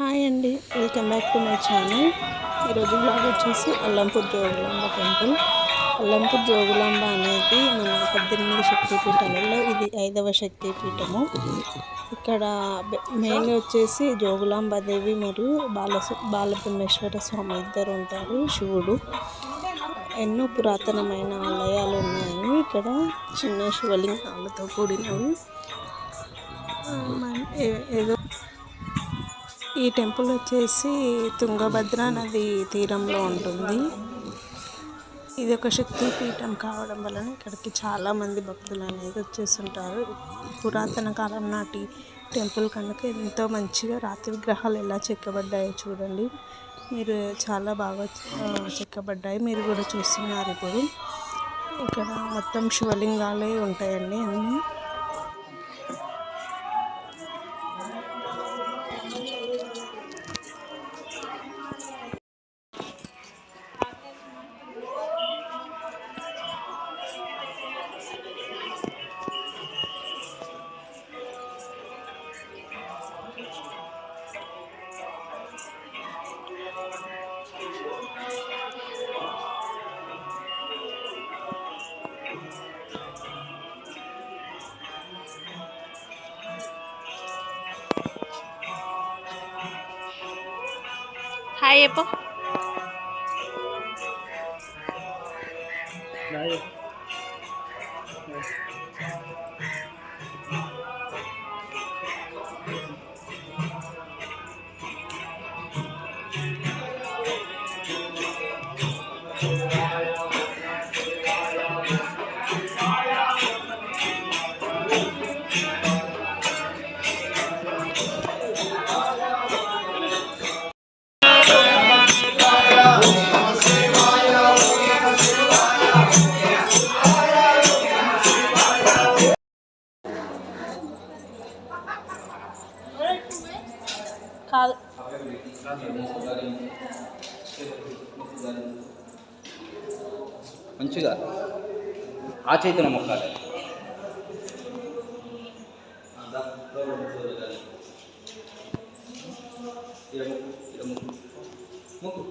Hi అండి. Welcome back to my channel. ఈరోజు blog వచ్చేసి అల్లంపూర్ జోగులాంబ టెంపుల్. అల్లంపూర్ జోగులాంబ అనేది మన పద్దెనిమిది శక్తిపీఠాలలో ఇది ఐదవ శక్తిపీఠము. ఇక్కడ మెయిన్ వచ్చేసి జోగులాంబాదేవి మరియు బాల బాలబ్రహ్మేశ్వర స్వామి ఇద్దరు ఉంటారు శివుడు. ఎన్నో పురాతనమైన ఆలయాలు ఉన్నాయి ఇక్కడ చిన్న శివలింగాలతో కూడినవి. ఏదో ఈ టెంపుల్ వచ్చేసి తుంగభద్ర నది తీరంలో ఉంటుంది. ఇది ఒక శక్తిపీఠం కావడం వలన ఇక్కడికి చాలా మంది భక్తులు అనేది వచ్చేస్తుంటారు. పురాతన కాలం నాటి టెంపుల్ కనుక ఎంతో మంచిగా రాత్రి విగ్రహాలు ఎలా చెక్కబడ్డాయో చూడండి. మీరు చాలా బాగా చెక్కబడ్డాయి. మీరు కూడా చూస్తున్నారు ఇప్పుడు. ఇక్కడ మొత్తం శివలింగాలే ఉంటాయండి అన్నీ. హాయ్ చెప్పు కాదు. మంచిగా. ఆ చేతిన మొక్కాలి మొక్కు